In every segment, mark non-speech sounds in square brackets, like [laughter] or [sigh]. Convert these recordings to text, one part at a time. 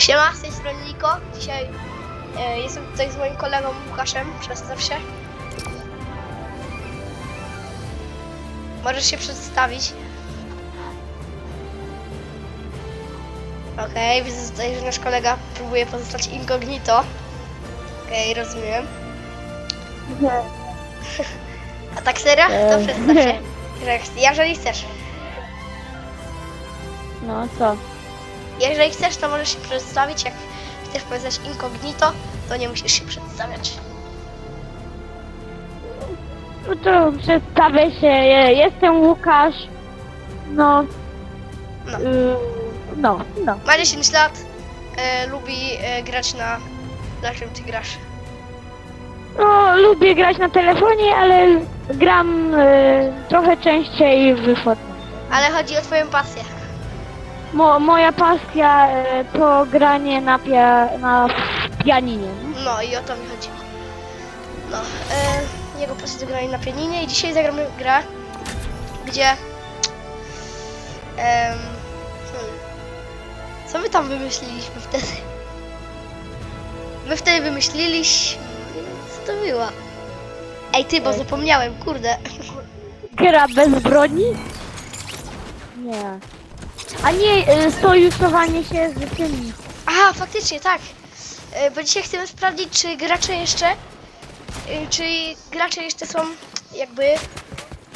Siema, z tej strony Niko. Dzisiaj e, jestem tutaj z moim kolegą Łukaszem. Przedstaw się. Możesz się przedstawić. Okej, widzę tutaj, że nasz kolega próbuje pozostać incognito. Okej, rozumiem. A tak serio? To Eee. przedstaw się. Jeżeli chcesz. No co? Jeżeli chcesz, to możesz się przedstawić. Jak chcesz powiedzieć incognito, to nie musisz się przedstawiać. No to przedstawię się, je- jestem Łukasz. No. No. y, no, no. Ma 10 lat, e, lubi e, grać na... Na czym ty grasz? No, lubię grać na telefonie, ale gram y, trochę częściej w Fortnite. Ale chodzi o twoją pasję. Mo, moja pasja y, to granie na, pia, na pianinie. nie? No i o to mi chodziło. No, e, jego pasja to granie na pianinie i dzisiaj zagramy w grę, gdzie... em, hmm, co my tam wymyśliliśmy wtedy? My wtedy wymyśliliśmy... Co to było? Ej ty, bo zapomniałem, kurde. Gra bez broni? Nie. A nie, y, się z tymi. Aha, faktycznie, tak. E, Bo dzisiaj chcemy sprawdzić, czy gracze jeszcze, e, czy gracze jeszcze są jakby,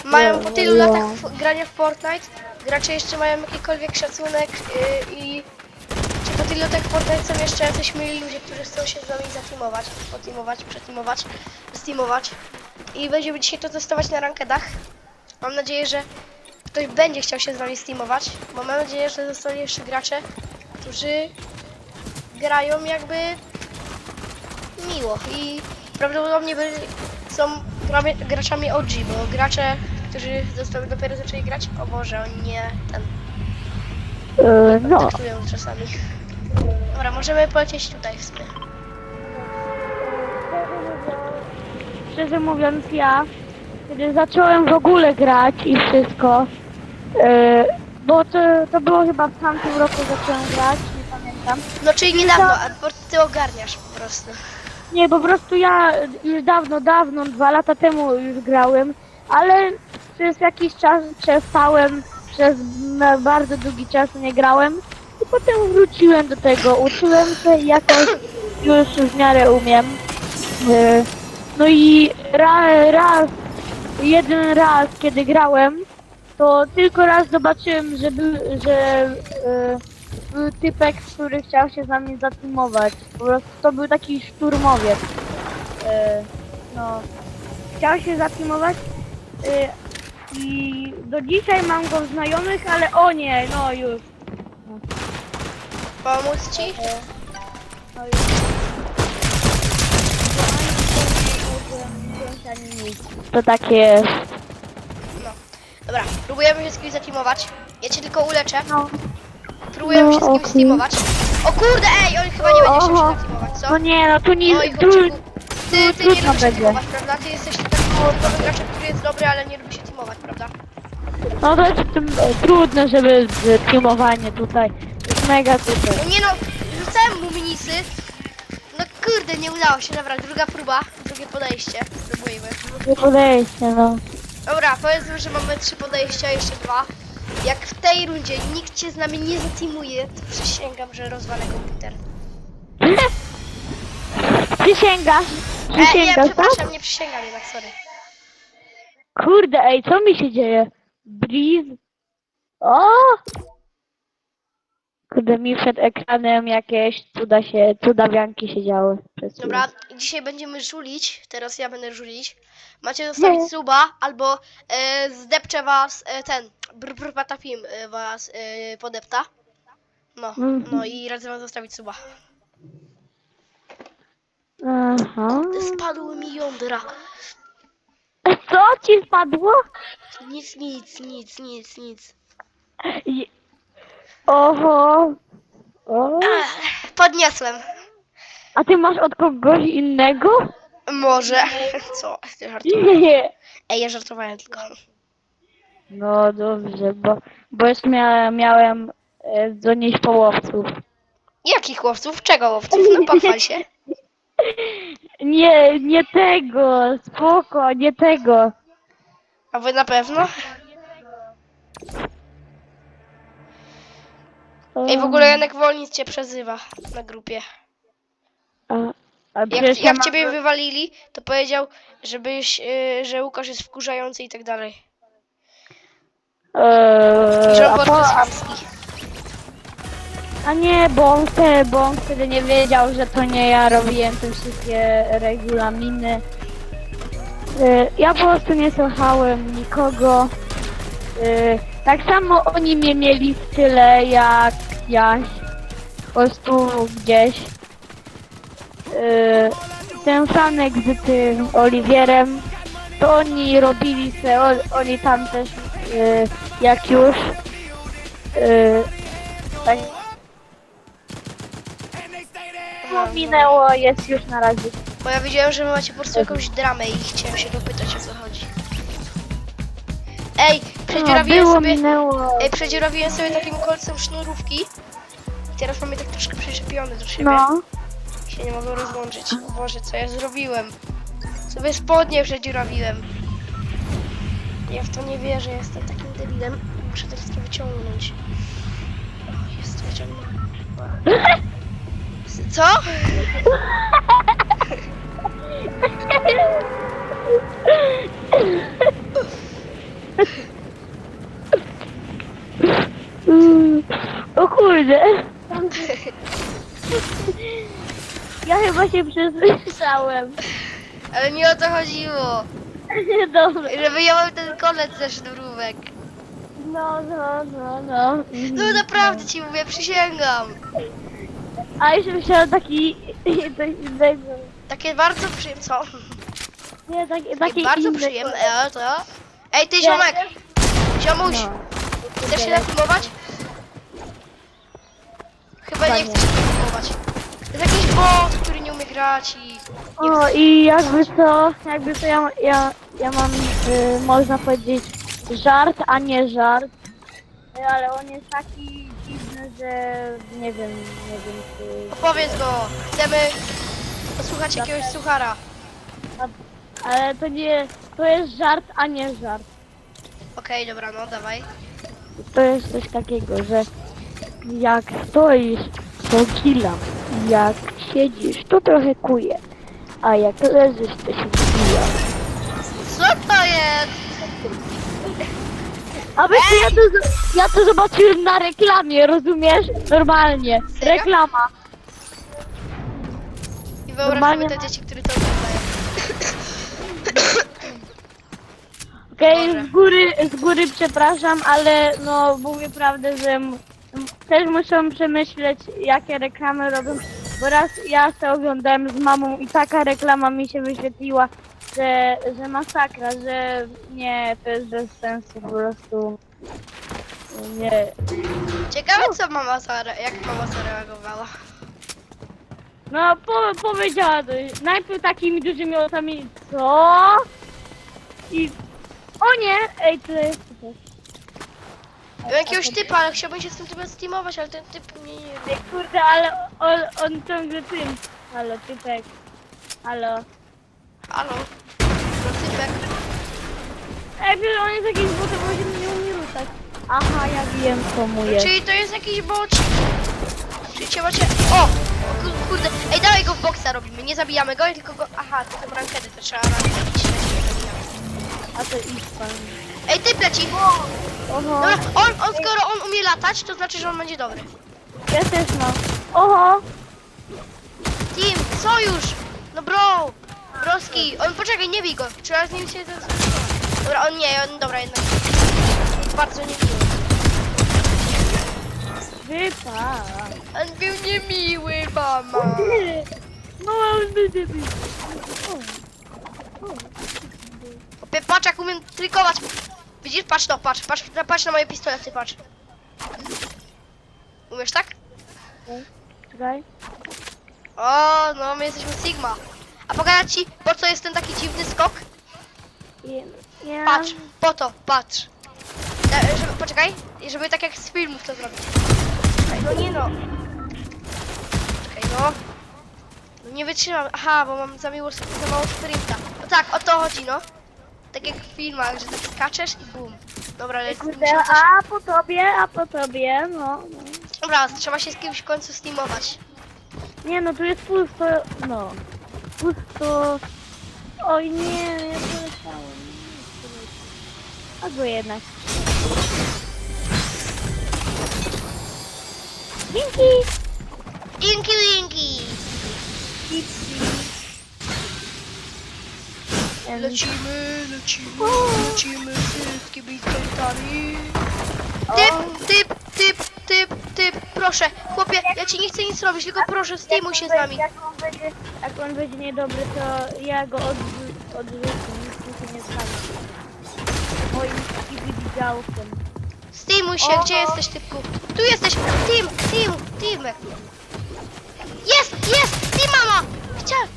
mają po tylu latach w, grania w Fortnite, gracze jeszcze mają jakikolwiek szacunek e, i czy po tylu latach w Fortnite są jeszcze jacyś mili ludzie, którzy chcą się z nami zateamować, poteamować, przeteamować, steamować i będziemy dzisiaj to testować na rankedach. Mam nadzieję, że ktoś będzie chciał się z nami steamować, bo mam nadzieję, że zostali jeszcze gracze, którzy grają jakby miło i prawdopodobnie by, są grami- graczami OG, bo gracze, którzy zostali dopiero zaczęli grać, o Boże, oni nie ten, Y, no. czasami. Dobra, możemy polecieć tutaj w sumie. Szczerze mówiąc, ja, kiedy zacząłem w ogóle grać i wszystko, yy, bo to, to było chyba w tamtym roku zacząłem grać, nie pamiętam. No czyli niedawno, a po- ty ogarniasz po prostu. Nie, po prostu ja już dawno, dawno, dwa lata temu już grałem, ale przez jakiś czas przestałem, przez bardzo długi czas nie grałem i potem wróciłem do tego, uczyłem się i jakoś już w miarę umiem. Yy, No i ra, raz, jeden raz, kiedy grałem, to tylko raz zobaczyłem, że był, że yy, był typek, który chciał się z nami zateamować. Po prostu to był taki szturmowiec. Yy, no, chciał się zateamować yy, i do dzisiaj mam go w znajomych, ale o nie, no już. Pomóc ci? No już. To takie jest. No. Dobra, próbujemy się z kimś zateamować. Ja cię tylko uleczę. No, Próbujemy No, się z kimś okej. steamować. O kurde, ej, on chyba nie będzie się Oho. zateamować, co? no nie, no tu nie. Oj, Tu, chłopczyku, ty, ty nie trudno lubisz się będzie. teamować, prawda? Ty jesteś taki typowy graczem, który jest dobry, ale nie lubi się teamować, prawda? no to jest tym, e, trudne, żeby z- teamowanie tutaj. To jest mega trudne. No nie no, rzucałem mu minisy. No kurde, nie udało się, dobra, druga próba, drugie podejście, spróbujmy. Nie podejście, no. Dobra, powiedzmy, że mamy trzy podejścia, jeszcze dwa. Jak w tej rundzie nikt cię z nami nie zateamuje, to przysięgam, że rozwalę komputer. Przysięgasz? E, nie, Przysięgasz, tak? przepraszam, nie przysięgam jednak, sorry. Kurde, ej, co mi się dzieje? Breeze? O! Kurde, mi przed ekranem jakieś cuda się, cudawianki się działy. Przez chwilę. Dobra, dzisiaj będziemy żulić, teraz ja będę żulić. Macie zostawić Nie. suba, albo e, zdepczę was, e, ten, brr, brr, patapim e, was e, podepta. No, Mhm. no i radzę wam zostawić suba. Aha. Spadły mi jądra. Co ci spadło? Nic, nic, nic, nic, nic. I- Oho. O. Podniosłem. A ty masz od kogoś innego? Może. [laughs] Co? Ty żartujesz? Nie. Ej, ja żartowałem tylko. No dobrze, bo, bo już mia, miałem e, donieść połowców. Jakich łowców? Czego łowców? No [laughs] pochwal się. Nie, nie tego, spoko, nie tego. A wy na pewno? Ej, w ogóle Janek Wolnic cię przezywa na grupie. A, a Jak, przecież ja jak mam- ciebie wywalili, to powiedział, żebyś, y, że Łukasz jest wkurzający i tak dalej. Eee, że on a, po, jest a, chamski. a nie, bo on, wtedy, bo on wtedy nie wiedział, że to nie ja robiłem te wszystkie regulaminy. Eee, ja po prostu nie słuchałem nikogo. Eee, tak samo oni mnie mieli w tyle jak Jaś. Po prostu gdzieś. Eee, ten Franek z tym Oliwierem, to oni robili se, oni tam też eee, jak już eee, tak no, minęło, jest już na razie. Bo ja wiedziałem, że wy macie po prostu jakąś dramę i chciałem się dopytać o co chodzi. Ej, przedziurawiłem było, sobie... minęło. Ej, przedziurawiłem sobie takim kolcem sznurówki. I teraz mam je tak troszkę przyczepione do siebie. No, I się nie mogę rozłączyć. O Boże, co ja zrobiłem? Sobie spodnie przedziurawiłem. Ja w to nie wierzę, jestem takim debilem. Muszę to wszystko wyciągnąć. O, jest wyciągnięte. [laughs] Co? [laughs] Mm, o kurde. [laughs] Ja chyba się przesłyszałem. Ale nie o to chodziło. [laughs] Dobra. Że wyjąłem ten kolec ze sznurówek. No, no, no, no. No naprawdę ci mówię, przysięgam. A jeszcze myślałem taki... [laughs] Coś innego. Takie bardzo przyjemne. Co? Nie, takie, Takie takie bardzo inne. przyjemne. To. Ej, ty ziomek! Ziomuś! No. Chcesz się nafilmować? Chyba nie chcesz się jest jakiś bot, który nie umie grać i... O i jakby to, jakby to ja, ja, ja mam, y, można powiedzieć, żart, a nie żart. Y, Ale on jest taki dziwny, że nie wiem, nie wiem czy... Opowiedz go! Chcemy posłuchać jakiegoś suchara. Ale to nie, to jest żart, a nie żart. Okej, dobra, no dawaj. To jest coś takiego, że jak stoisz, to kila. Jak siedzisz, to trochę kuje. A jak leżysz, to się wbija. Co to jest? A wiesz, co, ja to, z- ja to zobaczyłem na reklamie, rozumiesz? Normalnie. Serio? Reklama. I wyobraź Normalnie sobie te dzieci, które to oglądają. Okej, Boże. z góry, z góry przepraszam, ale no mówię prawdę, że m- też muszę przemyśleć, jakie reklamy robią. Bo raz ja to oglądałem z mamą i taka reklama mi się wyświetliła, że, że masakra, że nie, to jest bez sensu po prostu. Nie. Ciekawe co mama Sara, jak mama zareagowała. No, po, powiedziała to. Najpierw takimi dużymi oczami, co? I... O nie! Ej, to jest... jakiegoś typa, ale chciałbym się z tym typem steamować, ale ten typ mnie nie. Ej, kurde, ale on, on ciągle tym. Halo, typek. Halo. Halo? No typek. Ej, on jest jakiś botem, bo się nie umie ruszać. Aha, ja wiem, co mu jest. Czyli to jest jakiś bocik. Czyli trzeba cię... O! o kur- kurde. Ej, dawaj go w boksa robimy. Nie zabijamy go, tylko go... Aha, to są rankedy, to trzeba rankić. A to idź pan. Ej, typ leci! Oho, Dobra, on, on skoro on umie latać, to znaczy, że on będzie dobry. ja też mam. Oho! Team, sojusz! No bro! Broski, on poczekaj, nie bij go. Trzeba z nim się... Dobra, on nie, on dobra jednak. Bardzo niemiły. Wypa. On był niemiły, mama. [laughs] No, on będzie bił. Opie, Patrz jak umiem trikować. Widzisz? Patrz to, patrz, patrz, patrz na moje pistolety, patrz. Umiesz tak? Czekaj. O, no my jesteśmy Sigma. A pokazać ci, po co jest ten taki dziwny skok? Je- Ja... Patrz, po to, patrz. E, żeby, poczekaj, żeby tak jak z filmów to zrobić. Czekaj, No nie no. No. No Nie wytrzymam. Aha, bo mam za, miło, za mało sprinta. No tak, o to chodzi, no. Tak jak w filmach, że tak skaczesz i bum. Dobra, ale Kurde, muszę coś... a po tobie, a po tobie, no. no. Dobra, trzeba się z kimś w końcu steamować. Nie no, tu jest pusto, no. Pusto. Oj nie, ja poleciałem. Albo jednak. Dzięki! Inki winki! Lecimy, lecimy, lecimy wszystkimi kątami. Typ, typ, typ, typ, typ, proszę, chłopie, ja ci nie chcę nic robić, tylko proszę, steamuj się z nami. Jak on będzie, jak on będzie niedobry, to ja go odrzu- odrzucę, nic mi się nie stanie. Moim widziałkiem. Steamuj się, gdzie jesteś, typku? Tu jesteś, team, team, team. Jest, jest, team mama! Chciałem.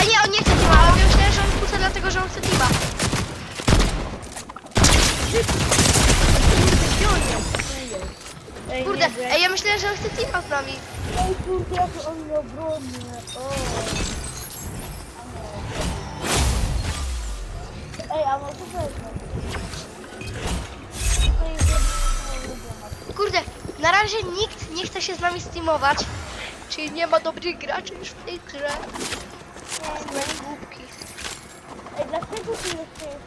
A nie, on nie chce dlatego, że on chce teama. Ej, Kurde, nie, ja- ej, ja myślałem, że on chce teama z nami. Ej, kurde, jak on mnie obroni. O. Ej, a może wezmę. Ej. Kurde, na razie nikt nie chce się z nami steamować. Czyli nie ma dobrych graczy już w tej grze. Głupki. Ej, dlaczego jeszcze jest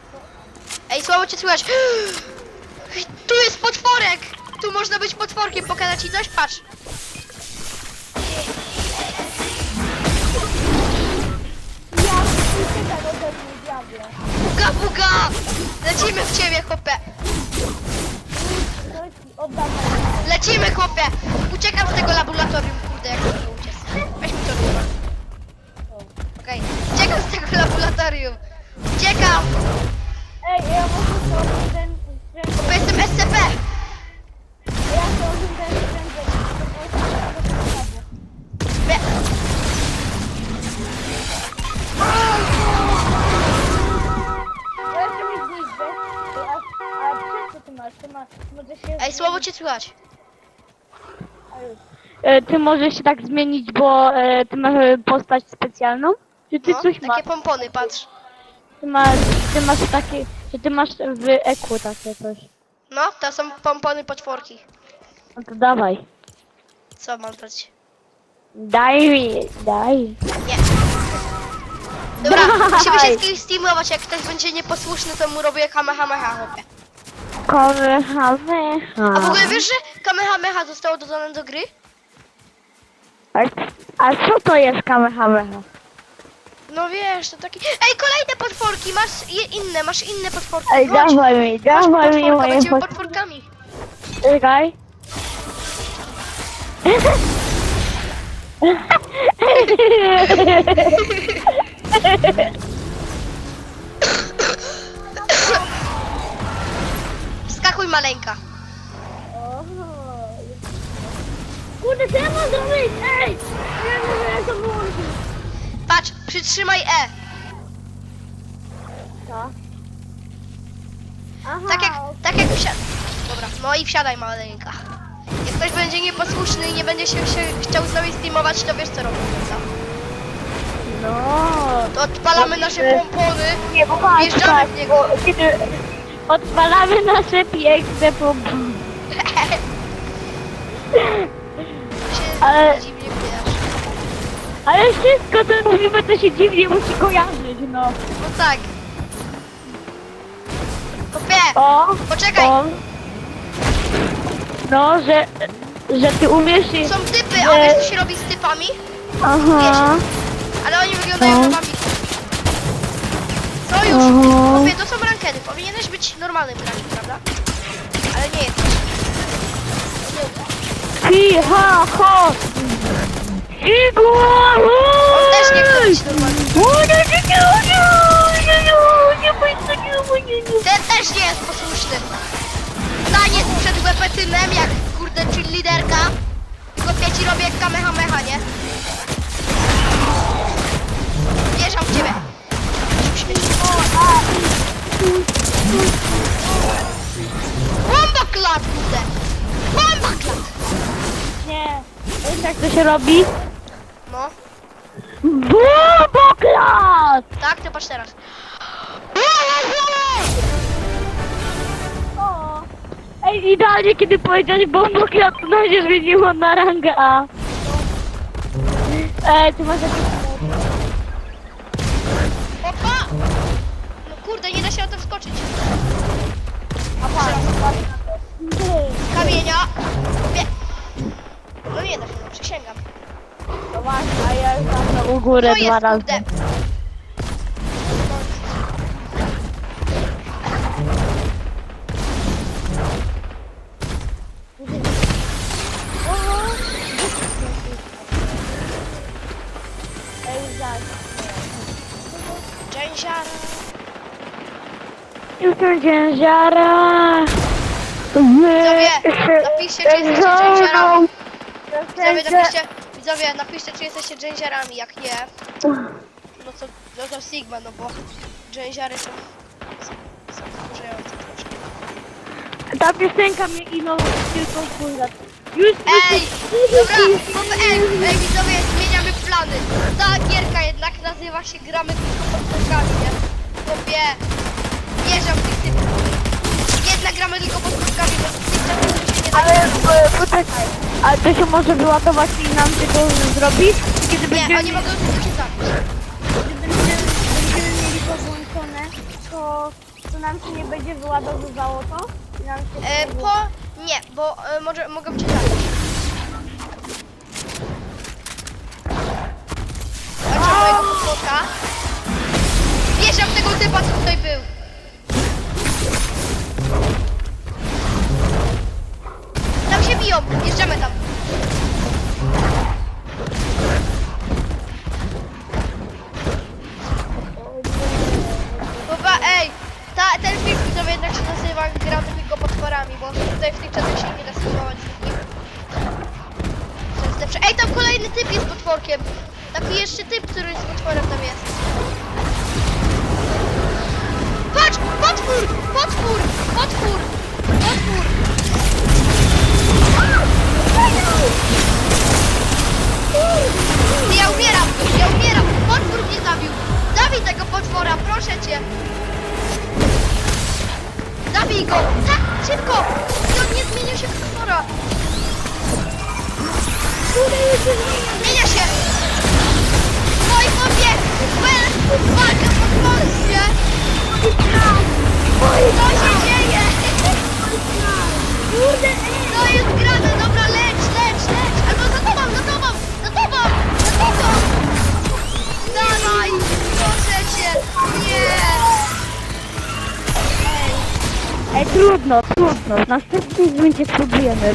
Ej, słabo cię słychać. [gasps] Tu jest potworek! Tu można być potworkiem, pokażę ci coś? Patrz. Ja uciekam ode mnie, diable. Buga, buga! Lecimy w ciebie, chłopie! To oddam. Lecimy, chłopie! Uciekam z tego laboratorium, kurde, jak mogę uciec. Weź mi to chyba. Okej, uciekam z tego laboratorium. Uciekam! Ej, ja muszę zrobić ten... ten... Bo jestem SCP! Ja zrobię ten... ten... ten... Ej, słabo cię słychać. E, Ty możesz się tak zmienić, bo e, ty masz e, postać specjalną? Czy ty No, coś masz? takie pompony, patrz. Ty masz, ty masz takie, że ty masz w eku takie coś. No, to są pompony potworki. No to dawaj. Co mam dać? Daj mi, daj. Nie. Dobra, Daj. musimy się z kimś steamować. Jak ktoś będzie nieposłuszny, to mu robię kamehameha, chłopie. Kochamy. A w ogóle wiesz, że kamehameha zostało dodane do gry? A, a co to jest kamehameha? No wiesz, to taki... Ej, kolejne potworki! Masz je inne, masz inne potworki. Ej, Chodź, dawaj mi, chodź dawaj mi potworka, moje będziemy fot... potworkami. Czekaj. Skakuj maleńka. Kurde, co ja mam zrobić? Ej! Ja nie wiem, jak to wyłączyć. Patrz, przytrzymaj E. Co? Aha, Tak jak, tak jak wsiadaj. Dobra, no i wsiadaj maleńka. Jak ktoś będzie nieposłuszny i nie będzie się, się chciał z nami streamować, to wiesz co robimy, co? No. To odpalamy nasze pompony. Nie, bo patrz, Wjeżdżamy patrz, w niego. bo kiedy odpalamy nasze piękne pompy. [laughs] się Ale-. Ale wszystko co mówimy to się dziwnie musi kojarzyć, no. No tak. Kopie, O, poczekaj. o. No, że, że ty umiesz. Są typy, a wiesz co się robi z typami? Aha. Ale oni wyglądają No. na. No już, Aha. Kopie, to są rankedy. Powinieneś być normalnym graczem, prawda? Ale nie jesteś. Hi, ha, ho. Igor! On też nie chce być normalnym. Ten też nie jest posłuszny. Stanie przed wepetynem jak kurde czy liderka. Tylko pieci robię jak kamehameha, nie? Wjeżdżam w ciebie. Bomba klat, kurde! Bomba klat! Nie. Wiesz jak to się robi? No, Buboklas! tak, to patrz teraz. O! Ej, idealnie kiedy powiedziałeś bomboklas, to nam się zmieniło na rangę A. Ej, ty masz jakieś... Opa! No kurde, nie da się na to wskoczyć. Kamienia. Nie. No nie da się, przysięgam. No właśnie, a ja już mam u góry dwa jest, razy. kurde. Ej, zaś. Dżęziara. Jestem ciężara. Widzowie, napiszcie, czy jesteście dżęziarami. Widzowie, napiszcie, widzowie, napiszcie, czy jesteście dżęziarami. Jak nie, no to, no to Sigma, no bo dżęziary są, są, są wkurzające troszkę. Ta piosenka mnie ino tylko wkurza. Już Ej, dobra, bo, ej, ej, widzowie, zmieniamy plany. Ta gierka jednak nazywa się Gramy tylko pod podkami, nie? Chłopie, wjeżdżam w tych typów. Jednak gramy tylko pod podkami, bo tych typów. Ale e, poczekaj, a to się może wyładować i nam się to zrobić? Kiedy Nie, będziemy, oni mogą tylko się zabić. kiedy będziemy, będziemy mieli to włączone, to, to nam się nie będzie wyładowywało to? I nam się E, po... Nie, bo e, może, mogą cię zabić. Patrzę mojego podłoka. Wjeżdżam w tego typa, co tutaj był. Biją, jeżdżamy tam. Chyba, ej, ta, ten film widzowie jednak się nazywa Gra tylko potworami, bo tutaj w tych czasach się nie da streamować z nikim. To jest lepsze. Ej, tam kolejny typ jest potworkiem. Taki jeszcze typ, który z potworem tam jest. Patrz! Potwór! Potwór! Potwór! Potwór! W następnym będzie spróbujemy.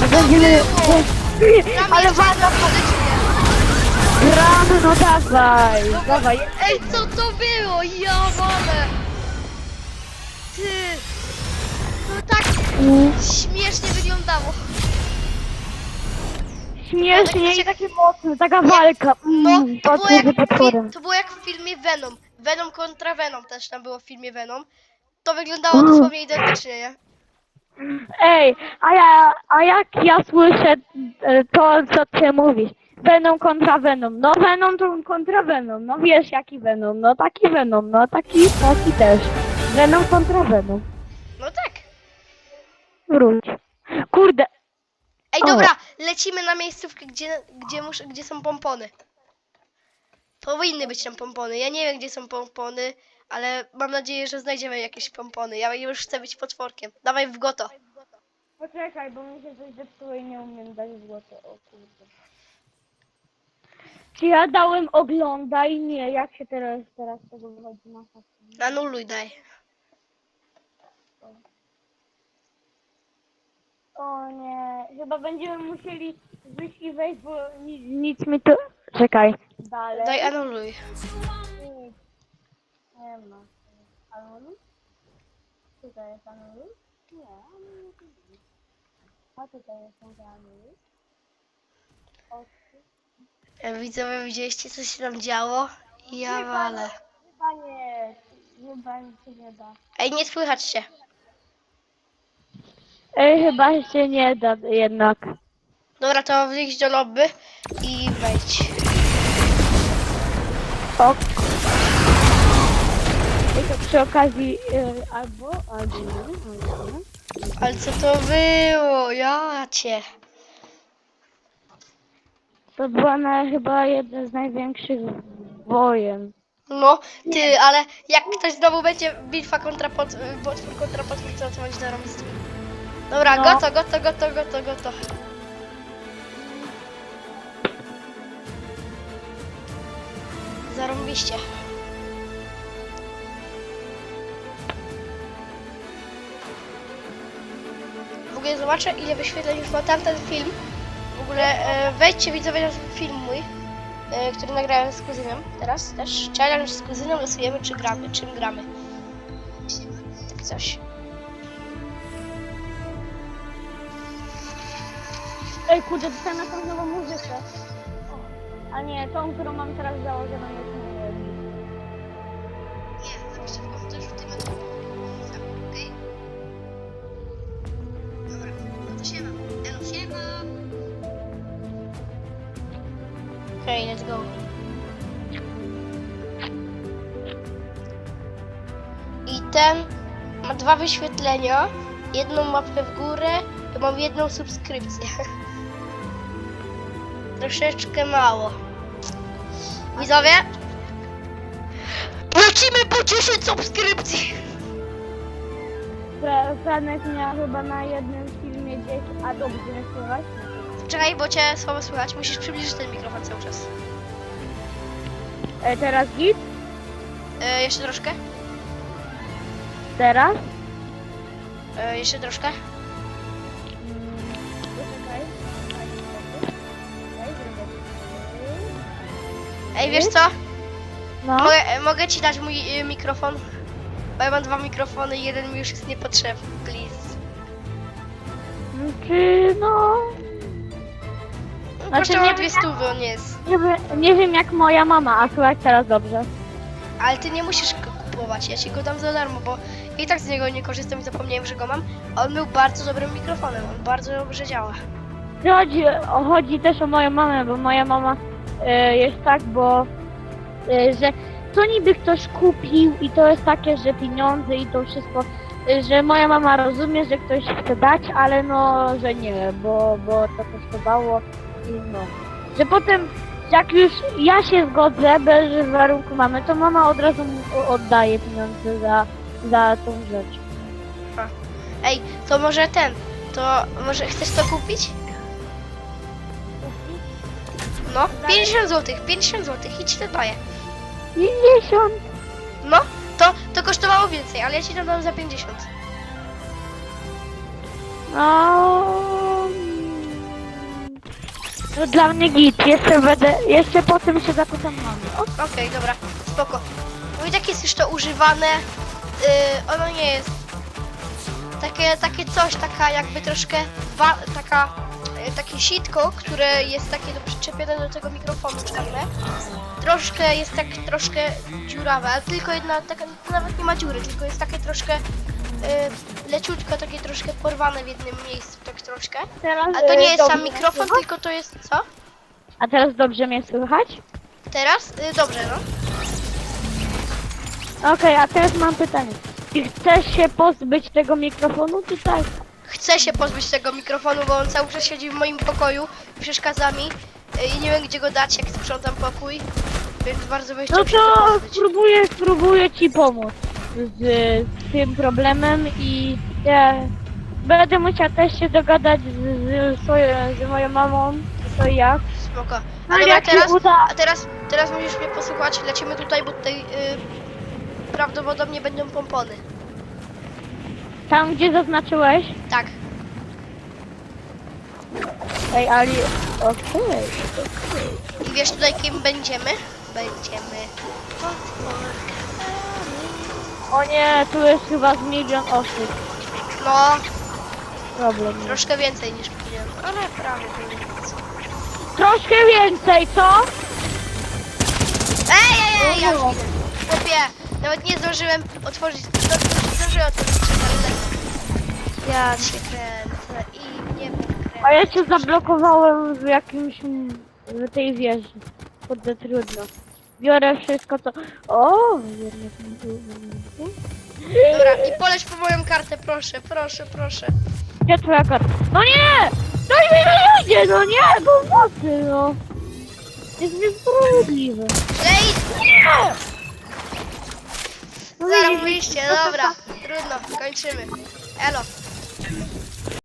Co to Będziemy... było? Ale warto zapowiedź gramy, no dawaj, dawaj. Ej, co to było? Ja wolę! Ty! No tak śmiesznie wyglądało. Śmiesznie i takie mocne, taka walka. No, Mm, to było, jak, potworem. to było jak w filmie Venom. Venom kontra Venom też tam było w filmie Venom. To wyglądało Mm. dosłownie identycznie, nie? Ej, a ja, a jak ja słyszę e, to, co ty mówisz? Venom kontra Venom. No Venom to kontra Venom. No wiesz jaki Venom. No taki Venom. No taki, taki też. Venom kontra Venom. No tak. Wróć. Kurde. Ej, O. dobra, lecimy na miejscówkę, gdzie, gdzie, muszę, gdzie są pompony. Powinny być tam pompony. Ja nie wiem, gdzie są pompony, ale mam nadzieję, że znajdziemy jakieś pompony. Ja już chcę być potworkiem. Dawaj w goto. Poczekaj, bo mi się coś zepsuło i nie umiem dać złote. O kurde. Czy ja dałem oglądaj? Nie, jak się teraz, teraz tego wychodzi na? Anuluj daj. O nie, chyba będziemy musieli wyjść i wejść, bo nic, nic mi tu... Czekaj. Dalej. Daj anuluj. Nic. Nie ma. Anuluj? Tutaj jest anuluj? Nie, anuluj. nie. A tutaj jest może anuluj? E, Widzowie, widzieliście, co się tam działo? Ja walę. Chyba nie. Chyba nic się nie da. Ej, nie słychać się. Ej, chyba się nie da jednak. Dobra, to wyjść do lobby i wejdź. Ok. I to przy okazji y, albo, albo nie, albo nie. Ale co to było? Ja cię. To była na, chyba jedna z największych wojen. No, ty, ale jak ktoś znowu będzie bitwa kontra pot, potwór kontra potwór, to to będzie zarobisty. Dobra, No. goto, goto, goto, goto, goto. Zarąbiście. W ogóle zobaczę ile wyświetleń już ma tamten film. W ogóle e, wejdźcie widzowie na film mój, e, który nagrałem z kuzynem teraz też. Challenge z kuzynem losujemy czy gramy, czym gramy. Tak coś. Ej, kurde, dostałem jakąś nową muzykę. A nie, tą, którą mam teraz założoną jest nie jest. Nie, napiszcie w komentarzu w tym okej? Dobra, no to siema. Elo, siema. Okej, let's go. I ten ma dwa wyświetlenia, jedną łapkę w górę i mam jedną subskrypcję. [laughs] Troszeczkę mało. Widzowie? Lecimy po 10 subskrypcji! Fra- Franek miał chyba na jednym filmie gdzieś, a dobrze nie słychać? Czekaj, bo cię słabo słychać. Musisz przybliżyć ten mikrofon cały czas. E, teraz git? E, jeszcze troszkę? Teraz? E, jeszcze troszkę? Ej, wiesz co? No. Mogę, mogę ci dać mój e, mikrofon? Bo ja mam dwa mikrofony i jeden mi już jest niepotrzebny. Please. Czy no... No, Znaczy, nie dwie wiem, stówy, on jest. Nie, wiem- nie wiem jak moja mama, a słychać teraz dobrze. Ale ty nie musisz go kupować, ja ci go dam za darmo, bo i tak z niego nie korzystam i zapomniałem, że go mam. A on był bardzo dobrym mikrofonem, on bardzo dobrze działa. Chodzi, o- chodzi też o moją mamę, bo moja mama jest tak, bo e, że to niby ktoś kupił i to jest takie, że pieniądze i to wszystko, e, że moja mama rozumie, że ktoś chce dać, ale no, że nie, bo, bo to kosztowało i no. Że potem jak już ja się zgodzę bez warunku mamy, to mama od razu oddaje pieniądze za, za tą rzecz. Ej, to może ten, to może chcesz to kupić? No, 50 zł, 50 zł i ci to daję. 50! No, to, to kosztowało więcej, ale ja ci to dam za 50. No, no dla mnie git, jeszcze będę, jeszcze potem się zapytam mamy. Okej, dobra, spoko. Bo i tak jest już to używane, yy, ono nie jest takie, takie coś, taka jakby troszkę, wa- taka, takie sitko, które jest takie do przyczepione do tego mikrofonu czarne. Troszkę jest tak troszkę dziurawe, ale tylko jedna, taka, nawet nie ma dziury, tylko jest takie troszkę yy, leciutko, takie troszkę porwane w jednym miejscu, tak troszkę. teraz, Ale to nie jest dobrze sam mikrofon, tylko to jest, co? A teraz dobrze mnie słychać? Teraz? Yy, dobrze, no. Okej, a teraz mam pytanie. Czy chcesz się pozbyć tego mikrofonu, czy tak? Chcę się pozbyć tego mikrofonu, bo on cały czas siedzi w moim pokoju przeszkadza mi y, i nie wiem gdzie go dać, jak sprzątam pokój, więc bardzo bym No chciał się go to pozbyć. spróbuję, spróbuję ci pomóc z, z tym problemem i ja będę musiała też się dogadać z, z, swoją, z moją mamą, co i jak. Spoko. A No dobra, jak się teraz, uda, a teraz, teraz musisz mnie posłuchać, lecimy tutaj, bo tutaj y, prawdopodobnie będą pompony. Tam gdzie zaznaczyłeś, Tak. ej Ali, okej. I wiesz tutaj kim będziemy? Będziemy potworkami. O nie, tu jest chyba z milion osób. No, Problem. troszkę więcej niż milion, ale prawie milion. Troszkę więcej, co? Ej, ej, ej, ja już. Chłopie, nawet nie zdążyłem otworzyć, zdążyłem otworzyć ja się kręcę i nie kręcę. A ja się zablokowałem w jakimś... w tej wieży. Kurde, trudno. Biorę wszystko co... O, nie było. Dobra, i poleć po moją kartę, proszę, proszę, proszę. Gdzie twoja karta? No nie! No nie, nie, nie, no nie, bo w nocy, no. Jest niesprawiedliwe. Lej! Nie! No wyjście, dobra. Trudno, kończymy. Elo. Okay.